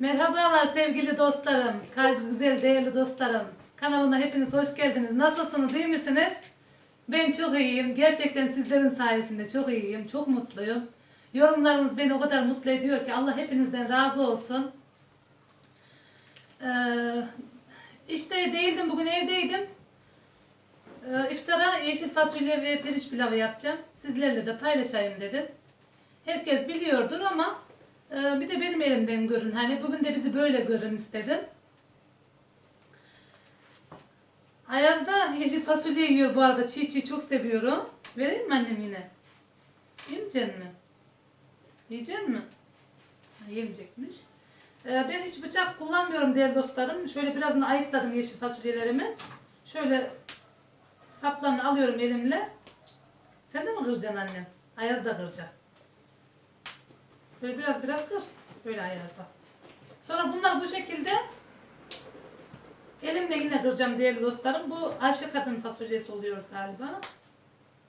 Merhabalar sevgili dostlarım, kalbi güzel değerli dostlarım. Kanalıma hepiniz hoş geldiniz. Nasılsınız, iyi misiniz? Ben çok iyiyim. Gerçekten sizlerin sayesinde çok iyiyim, çok mutluyum. Yorumlarınız beni o kadar mutlu ediyor ki Allah hepinizden razı olsun. Ee, işte değildim, bugün evdeydim. Ee, iftara yeşil fasulye ve pirinç pilavı yapacağım. Sizlerle de paylaşayım dedim. Herkes biliyordur ama bir de benim elimden görün. Hani bugün de bizi böyle görün istedim. Ayaz da yeşil fasulye yiyor bu arada. Çiğ çiğ çok seviyorum. Vereyim mi annem yine? Yemeyecek mi? Yiyecek mi? Yemeyecekmiş. Ee, ben hiç bıçak kullanmıyorum değerli dostlarım. Şöyle birazını ayıkladım yeşil fasulyelerimi. Şöyle saplarını alıyorum elimle. Sen de mi kıracaksın annem? Ayaz da kıracak. Böyle biraz biraz kır. Böyle ayaz bak. Sonra bunlar bu şekilde elimle yine kıracağım değerli dostlarım. Bu Ayşe kadın fasulyesi oluyor galiba.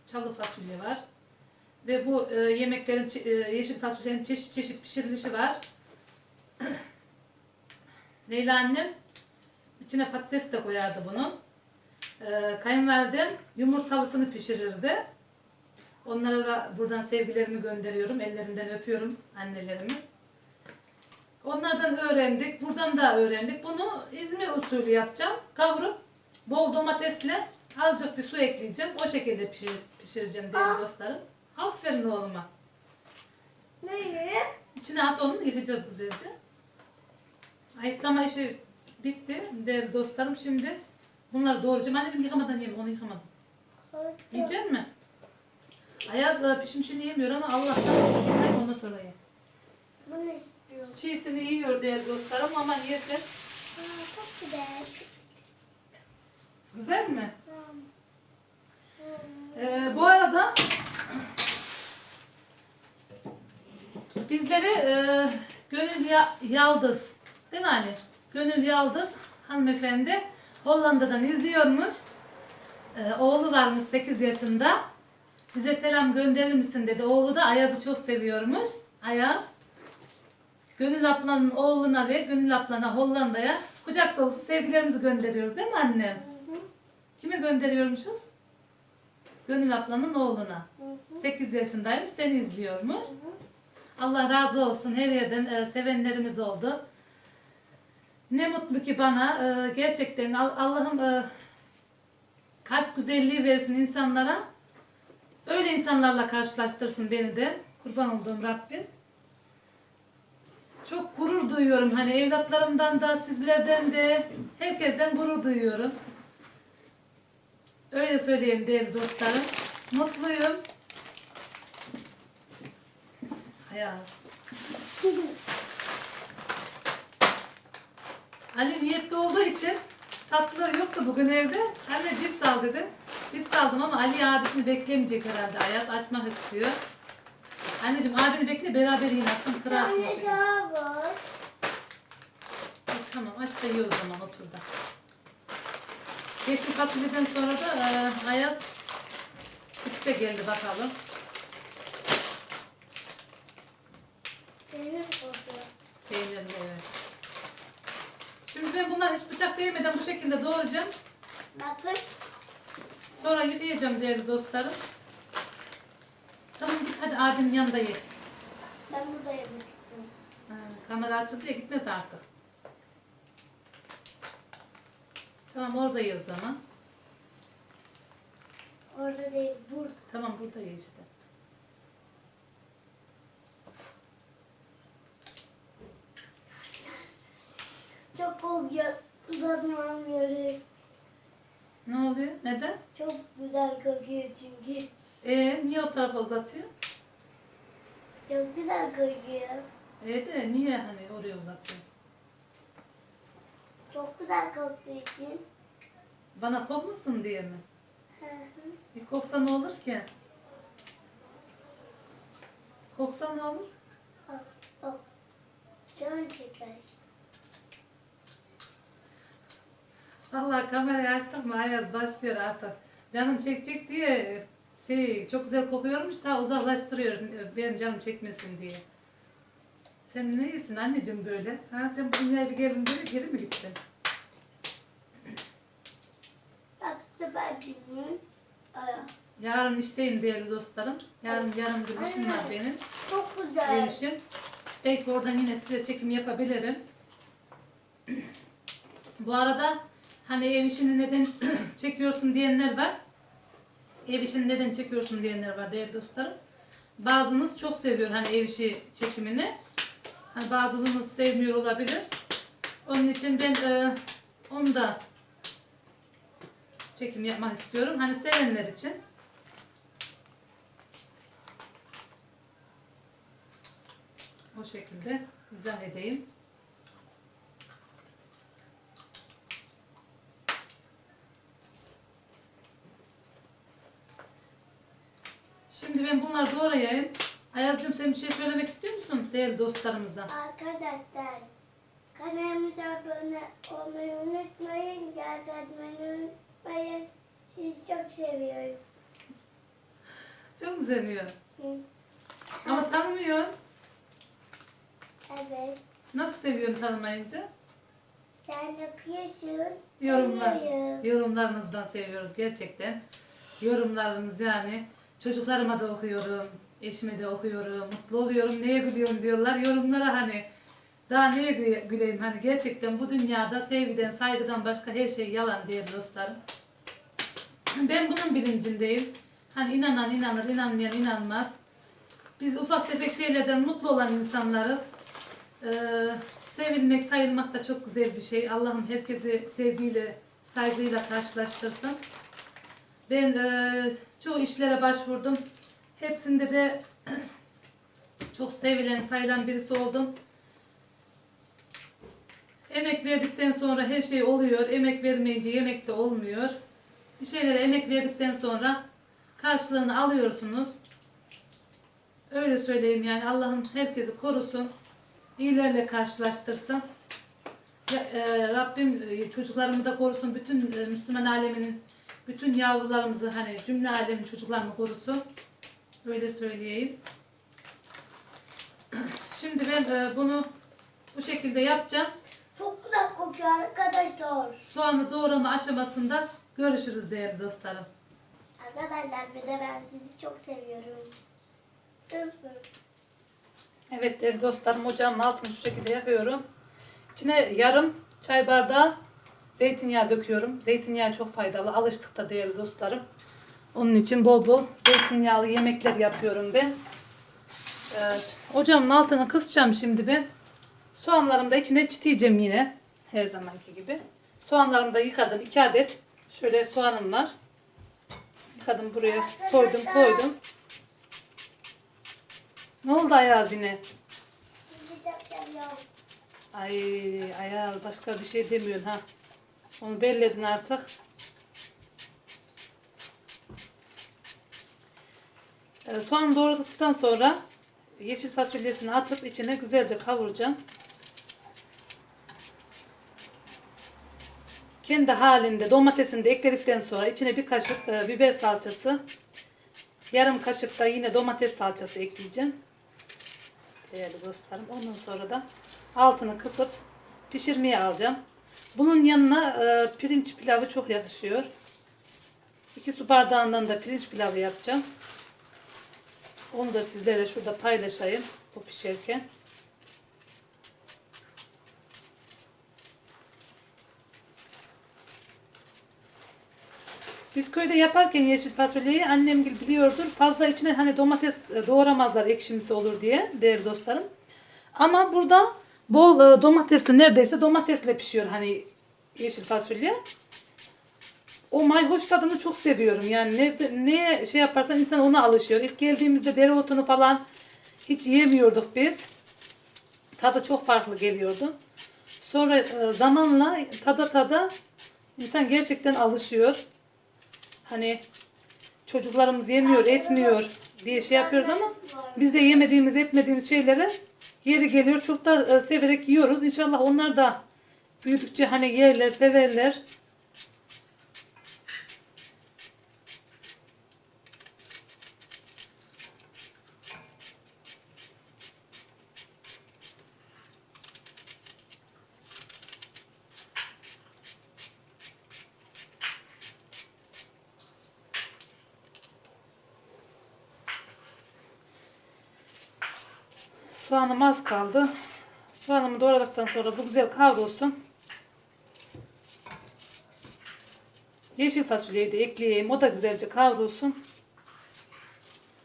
Çalı fasulye var. Ve bu e, yemeklerin e, yeşil fasulyenin çeşit çeşit pişirilişi var. Leyla annem içine patates de koyardı bunun. E, kayınvalidem yumurtalısını pişirirdi. Onlara da buradan sevgilerimi gönderiyorum. Ellerinden öpüyorum annelerimi. Onlardan öğrendik. Buradan da öğrendik. Bunu İzmir usulü yapacağım. Kavurup bol domatesle azıcık bir su ekleyeceğim. O şekilde pişir- pişireceğim değerli dostlarım. Aferin oğluma. Neyi? İçine at onu yıkayacağız güzelce. Ayıklama işi bitti değerli dostlarım. Şimdi bunları doğrayacağım. Anneciğim yıkamadan yiyeyim. Onu yıkamadım. Yiyecek mi? Ayaz e, pişmişini yemiyor ama Allah'tan yıkayım ondan sonra ye. İstiyorum. Çiğsini yiyor değerli dostlarım ama yesin. Aa, çok güzel. Güzel mi? Ee, bu arada bizleri e, Gönül Ya- Yaldız değil mi Ali? Gönül Yaldız hanımefendi Hollanda'dan izliyormuş. Ee, oğlu varmış 8 yaşında. Bize selam gönderir misin dedi. Oğlu da Ayaz'ı çok seviyormuş. Ayaz. Gönül ablanın oğluna ve Gönül ablana Hollanda'ya kucak dolusu sevgilerimizi gönderiyoruz değil mi hı. Kime gönderiyormuşuz? Gönül ablanın oğluna. Hı hı. 8 yaşındaymış, seni izliyormuş. Allah razı olsun her yerden e, sevenlerimiz oldu. Ne mutlu ki bana e, gerçekten Al- Allah'ım e, kalp güzelliği versin insanlara. Öyle insanlarla karşılaştırsın beni de. Kurban olduğum Rabbim. Çok gurur duyuyorum hani evlatlarımdan da sizlerden de herkesten gurur duyuyorum. Öyle söyleyeyim değerli dostlarım. Mutluyum. Ayaz. Ali niyetli olduğu için tatlıları yoktu bugün evde. Anne cips al dedi. Cips aldım ama Ali abisini beklemeyecek herhalde Ayaz. Açmak istiyor. Anneciğim abini bekle beraber yiyin. Akşam kırarsın o Tane şekilde. daha var. E, Tamam aç da ye o zaman otur da. Yeşil fasulyeden sonra da e, Ayaz cipse geldi bakalım. Peynir kokuyor. Peynirli evet. Şimdi ben bunları hiç bıçak değmeden bu şekilde doğrayacağım. Bakın. Sonra yıkayacağım değerli dostlarım. Tamam git hadi abinin yanında ye. Ben burada yemek istiyorum. Ha, kamera açıldı ya gitmez artık. Tamam orada ye o zaman. Orada değil, burada. Tamam burada ye işte. Çok kokuyor. Uzatmam gerek. Ne oluyor? Neden? Çok güzel kokuyor çünkü. Ee niye o tarafa uzatıyor? Çok güzel kokuyor. Ee de niye hani oraya uzatıyor? Çok güzel koktuğu için. Bana kokmasın diye mi? Hı hı. Bir koksa ne olur ki? Koksa ne olur? Al, al. Can çeker. Vallahi kamerayı açtık mı Ayaz başlıyor artık. Canım çekecek diye şey çok güzel kokuyormuş ta uzaklaştırıyor benim canım çekmesin diye. Sen ne iyisin anneciğim böyle? Ha sen bu dünyaya bir geldin böyle geri mi gittin? Baktı bacımın. Yarın işteyim değerli dostlarım. Yarın yarın bir işim var benim. Çok güzel. işim. Belki oradan yine size çekim yapabilirim. Bu arada hani ev işini neden çekiyorsun diyenler var. Ev işini neden çekiyorsun diyenler var değerli dostlarım. Bazınız çok seviyor hani ev işi çekimini. Hani bazılarınız sevmiyor olabilir. Onun için ben e, onu da çekim yapmak istiyorum. Hani sevenler için. O şekilde izah edeyim. Şimdi ben bunları doğrayayım. Ayazcığım sen bir şey söylemek istiyor musun değerli dostlarımıza? Arkadaşlar kanalımıza abone olmayı unutmayın. Like atmayı unutmayın. Sizi çok seviyorum. Çok mu seviyor? Hı. Ama tanımıyor. Evet. Nasıl seviyorsun tanımayınca? Sen okuyorsun. Yorumlar, tanıyorum. yorumlarınızdan seviyoruz gerçekten. Yorumlarınız yani. Çocuklarıma da okuyorum, eşime de okuyorum, mutlu oluyorum, neye gülüyorum diyorlar. Yorumlara hani daha neye gü- güleyim hani gerçekten bu dünyada sevgiden, saygıdan başka her şey yalan diye dostlarım. Ben bunun bilincindeyim. Hani inanan inanır, inanmayan inanmaz. Biz ufak tefek şeylerden mutlu olan insanlarız. Ee, sevilmek, sayılmak da çok güzel bir şey. Allah'ım herkesi sevgiyle, saygıyla karşılaştırsın. Ben e, çoğu işlere başvurdum. Hepsinde de çok sevilen, sayılan birisi oldum. Emek verdikten sonra her şey oluyor. Emek vermeyince yemek de olmuyor. Bir şeylere emek verdikten sonra karşılığını alıyorsunuz. Öyle söyleyeyim yani Allah'ım herkesi korusun. iyilerle karşılaştırsın. E, Rabbim e, çocuklarımı da korusun. Bütün e, Müslüman aleminin bütün yavrularımızı hani cümle alemin çocuklarını korusun. Öyle söyleyeyim. Şimdi ben e, bunu bu şekilde yapacağım. Çok güzel kokuyor arkadaşlar. Soğanı doğrama aşamasında görüşürüz değerli dostlarım. Arkadaşlar bir de ben sizi çok seviyorum. Evet değerli dostlarım ocağımın altını şu şekilde yakıyorum. İçine yarım çay bardağı zeytinyağı döküyorum. Zeytinyağı çok faydalı. Alıştık da değerli dostlarım. Onun için bol bol zeytinyağlı yemekler yapıyorum ben. Evet, ocağımın altını kısacağım şimdi ben. Soğanlarımı da içine çitiyeceğim yine. Her zamanki gibi. Soğanlarımı da yıkadım. 2 adet şöyle soğanım var. Yıkadım buraya soydum koydum. Ne oldu Ayaz yine? Ay Ayaz başka bir şey demiyorsun ha. Onu belledin artık. Ee, soğan doğradıktan sonra yeşil fasulyesini atıp içine güzelce kavuracağım. Kendi halinde domatesini de ekledikten sonra içine bir kaşık e, biber salçası, yarım kaşık da yine domates salçası ekleyeceğim. Değerli dostlarım. Ondan sonra da altını kısıp pişirmeye alacağım. Bunun yanına e, pirinç pilavı çok yakışıyor. 2 su bardağından da pirinç pilavı yapacağım. Onu da sizlere şurada paylaşayım bu pişerken. Biz köyde yaparken yeşil fasulyeyi annem gil biliyordur. Fazla içine hani domates e, doğramazlar ekşimsi olur diye değerli dostlarım. Ama burada bol e, domatesli neredeyse domatesle pişiyor hani yeşil fasulye. O mayhoş tadını çok seviyorum. Yani nerede, neye şey yaparsan insan ona alışıyor. İlk geldiğimizde dereotunu falan hiç yemiyorduk biz. Tadı çok farklı geliyordu. Sonra e, zamanla tada tada insan gerçekten alışıyor. Hani çocuklarımız yemiyor, etmiyor diye şey yapıyoruz ama biz de yemediğimiz, etmediğimiz şeyleri yeri geliyor çok da e, severek yiyoruz. İnşallah onlar da büyüdükçe hani yerler, severler. Soğanım az kaldı. Soğanımı doğradıktan sonra bu güzel kavrulsun. Yeşil fasulyeyi de ekleyeyim. O da güzelce kavrulsun.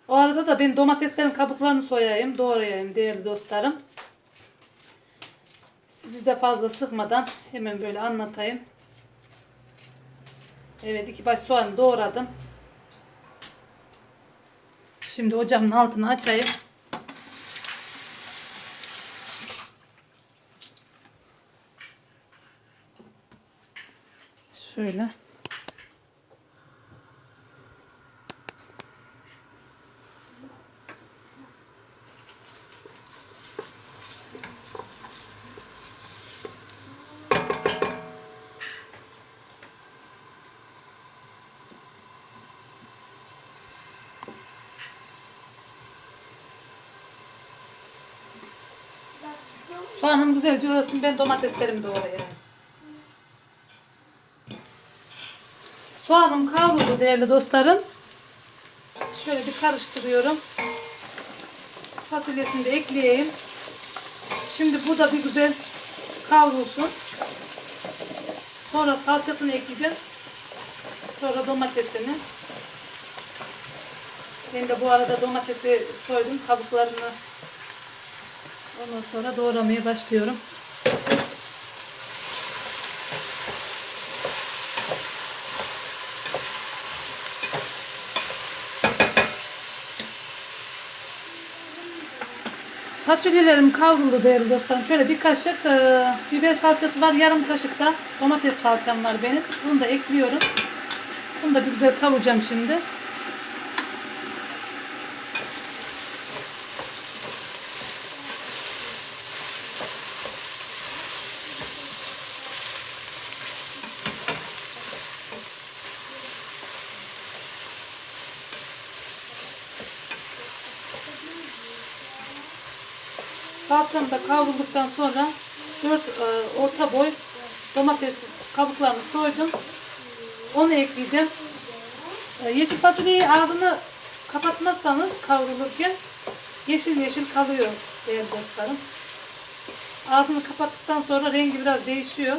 O arada da ben domateslerin kabuklarını soyayım, doğrayayım değerli dostlarım. Sizi de fazla sıkmadan hemen böyle anlatayım. Evet iki baş soğanı doğradım. Şimdi ocağımın altını açayım. Şöyle. Soğanım güzelce olsun. Ben domateslerimi doğrayayım. Soğanım kavruldu değerli dostlarım. Şöyle bir karıştırıyorum. Fasulyesini de ekleyeyim. Şimdi bu da bir güzel kavrulsun. Sonra salçasını ekleyeceğim. Sonra domatesini. Ben de bu arada domatesi soydum. Kabuklarını Ondan sonra doğramaya başlıyorum. Fasulyelerim kavruldu değerli dostlarım. Şöyle bir kaşık e, biber salçası var. Yarım kaşık da domates salçam var benim. Bunu da ekliyorum. Bunu da bir güzel kavuracağım şimdi. Salçam da kavrulduktan sonra 4 orta boy domates kabuklarını soydum. Onu ekleyeceğim. E, yeşil fasulyeyi ağzını kapatmazsanız kavrulurken yeşil yeşil kalıyor değerli dostlarım. Ağzını kapattıktan sonra rengi biraz değişiyor.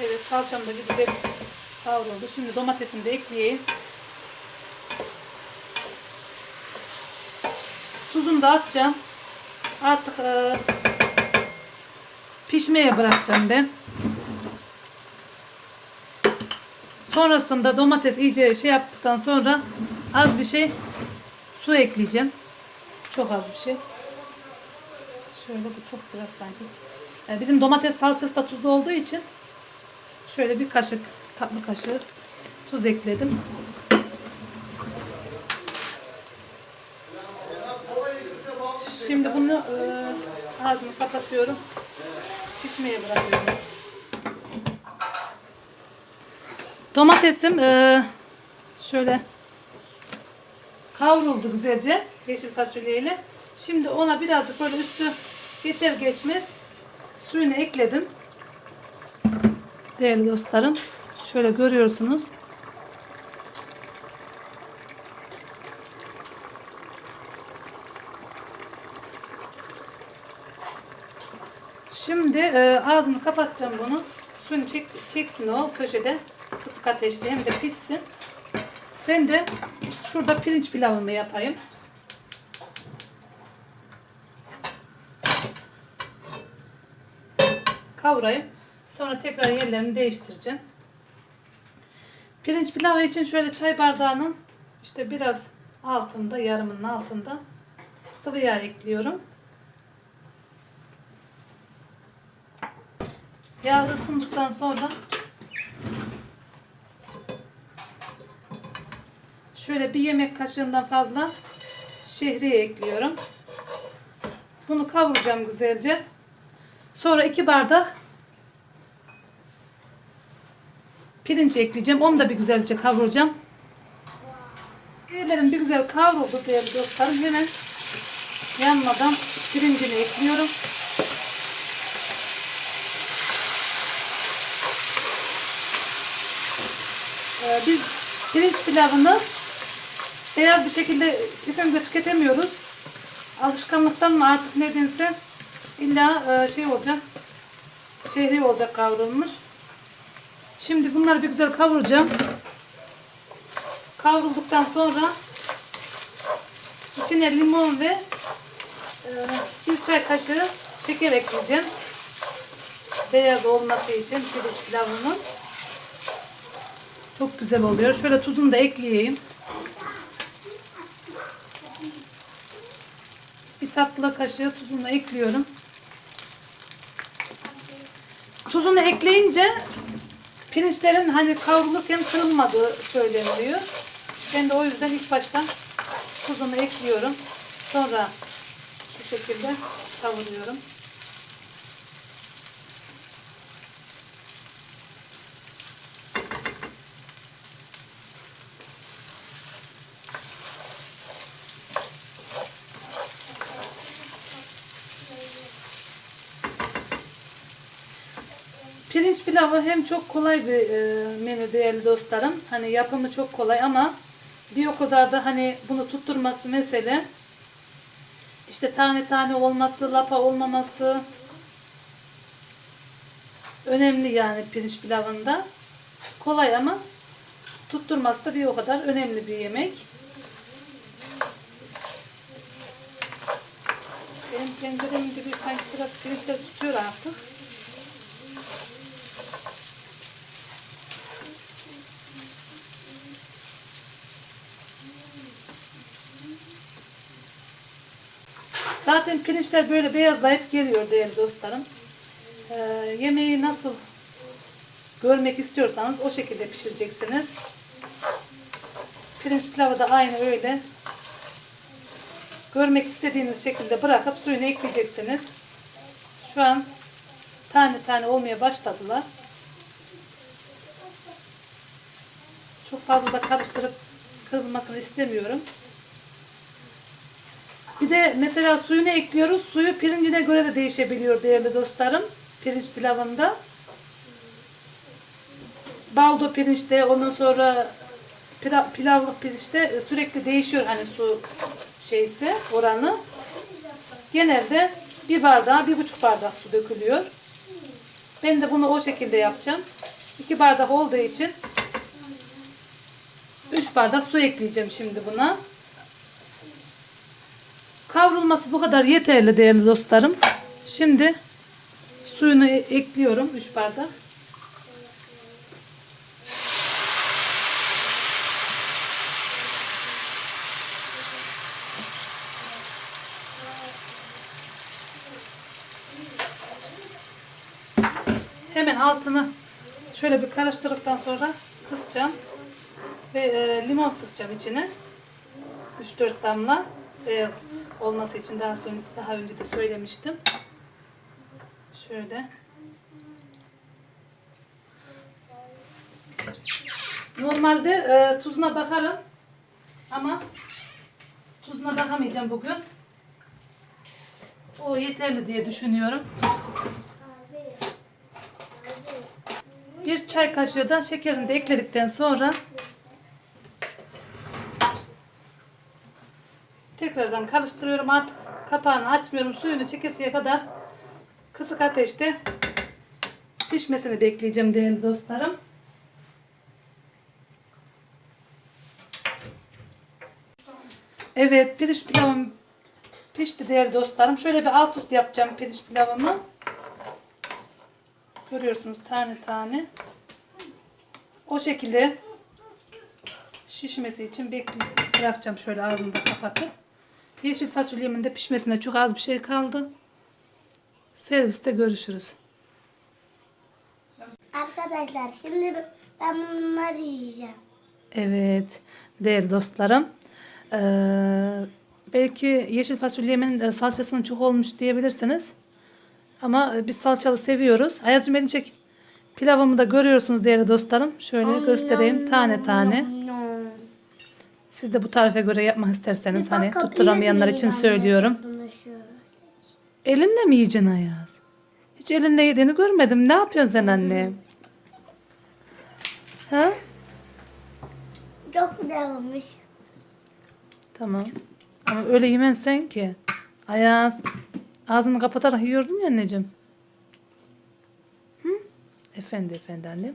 Evet salçam da güzel kavruldu. Şimdi domatesimi de ekleyeyim. Tuzunu da atacağım. Artık e, pişmeye bırakacağım ben. Sonrasında domates iyice şey yaptıktan sonra az bir şey su ekleyeceğim. Çok az bir şey. Şöyle bu çok biraz sanki. E, bizim domates salçası da tuzlu olduğu için şöyle bir kaşık tatlı kaşığı tuz ekledim. Şimdi bunu e, ağzını kapatıyorum. Pişmeye bırakıyorum. Domatesim e, şöyle kavruldu güzelce yeşil fasulyeyle. Şimdi ona birazcık böyle üstü geçer geçmez suyunu ekledim. Değerli dostlarım. Şöyle görüyorsunuz. Şimdi e, ağzını kapatacağım bunu. Suyunu çek, çeksin o köşede. Kısık ateşte hem de pişsin. Ben de şurada pirinç pilavımı yapayım. Kavurayım. Sonra tekrar yerlerini değiştireceğim. Pirinç pilavı için şöyle çay bardağının işte biraz altında, yarımının altında sıvı yağ ekliyorum. Yağ ısındıktan sonra şöyle bir yemek kaşığından fazla şehriye ekliyorum. Bunu kavuracağım güzelce. Sonra iki bardak pirinç ekleyeceğim. Onu da bir güzelce kavuracağım. Diğerlerim bir güzel kavruldu değerli dostlarım. Hemen yanmadan pirincini ekliyorum. Ee, biz pirinç pilavını beyaz bir şekilde kesinlikle tüketemiyoruz. Alışkanlıktan mı artık nedense illa e, şey olacak. Şehri olacak kavrulmuş. Şimdi bunları bir güzel kavuracağım. Kavrulduktan sonra içine limon ve e, bir çay kaşığı şeker ekleyeceğim. Beyaz olması için pirinç pilavının. Çok güzel oluyor. Şöyle tuzunu da ekleyeyim. Bir tatlı kaşığı tuzunu ekliyorum. Tuzunu ekleyince pirinçlerin hani kavrulurken kırılmadığı söyleniyor. Ben de o yüzden ilk baştan tuzunu ekliyorum. Sonra şu şekilde kavuruyorum. Pirinç pilavı hem çok kolay bir e, menü değerli dostlarım. Hani yapımı çok kolay ama bir o kadar da hani bunu tutturması mesele. İşte tane tane olması, lapa olmaması önemli yani pirinç pilavında. Kolay ama tutturması da bir o kadar önemli bir yemek. Benim tencerem gibi sanki biraz pirinçler tutuyor artık. Zaten pirinçler böyle beyazlayıp geliyor değerli dostlarım. Ee, yemeği nasıl görmek istiyorsanız o şekilde pişireceksiniz. Pirinç pilavı da aynı öyle. Görmek istediğiniz şekilde bırakıp suyunu ekleyeceksiniz. Şu an tane tane olmaya başladılar. Çok fazla da karıştırıp kırılmasını istemiyorum. Bir de mesela suyunu ekliyoruz. Suyu pirincine göre de değişebiliyor değerli dostlarım. Pirinç pilavında. Baldo pirinçte ondan sonra pila- pilavlık pirinçte sürekli değişiyor hani su şeysi oranı. Genelde bir bardağa bir buçuk bardak su dökülüyor. Ben de bunu o şekilde yapacağım. İki bardak olduğu için üç bardak su ekleyeceğim şimdi buna. Kavrulması bu kadar yeterli değerli dostlarım. Şimdi suyunu e- ekliyorum 3 bardak. Hemen altını şöyle bir karıştırdıktan sonra kısacağım ve e, limon sıkacağım içine. 3-4 damla beyaz olması için daha sonra daha önce de söylemiştim. Şöyle. Normalde e, tuzuna bakarım ama tuzuna bakamayacağım bugün. O yeterli diye düşünüyorum. Bir çay kaşığı da şekerini de ekledikten sonra Tekrardan karıştırıyorum. Artık kapağını açmıyorum. Suyunu çekesiye kadar kısık ateşte pişmesini bekleyeceğim değerli dostlarım. Evet pirinç pilavım pişti değerli dostlarım. Şöyle bir alt üst yapacağım pirinç pilavımı. Görüyorsunuz tane tane. O şekilde şişmesi için bekleyip bırakacağım şöyle ağzını da kapatıp. Yeşil fasulyemin de pişmesine çok az bir şey kaldı. Serviste görüşürüz. Arkadaşlar şimdi ben bunları yiyeceğim. Evet değerli dostlarım. Ee, belki yeşil fasulyemin e, salçasının çok olmuş diyebilirsiniz. Ama e, biz salçalı seviyoruz. Ayazcığım beni çek. Pilavımı da görüyorsunuz değerli dostlarım. Şöyle göstereyim tane tane. Siz de bu tarife göre yapmak isterseniz hani tutturamayanlar için söylüyorum. Elinle mi yiyeceksin Ayaz? Hiç elinle yediğini görmedim. Ne yapıyorsun sen anne? Ha? Çok güzel olmuş. Tamam. Ama öyle yemezsen ki. Ayaz. Ağzını kapatarak yiyordun ya anneciğim. Hı? Efendi efendi annem.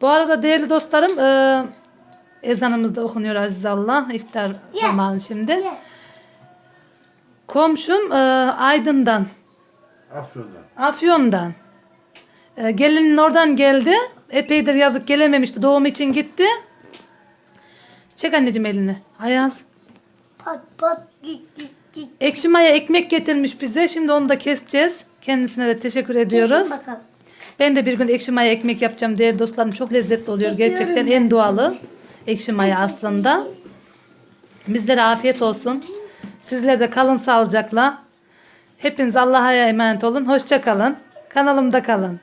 Bu arada değerli dostlarım e, ezanımız da okunuyor aziz Allah. İftar zamanı şimdi. Komşum e, Aydın'dan. Afyon'dan. Afyon'dan. E, gelinin oradan geldi. Epeydir yazık gelememişti. Doğum için gitti. Çek anneciğim elini. Ayaz. Pat pat git git git. Ekşi maya ekmek getirmiş bize. Şimdi onu da keseceğiz. Kendisine de teşekkür ediyoruz. Kesin bakalım. Ben de bir gün ekşi maya ekmek yapacağım değerli dostlarım. Çok lezzetli oluyor. Kesiyorum Gerçekten ben en doğalı. Ekşi maya aslında. Bizlere afiyet olsun. Sizler de kalın sağlıcakla. Hepiniz Allah'a emanet olun. Hoşça kalın. Kanalımda kalın.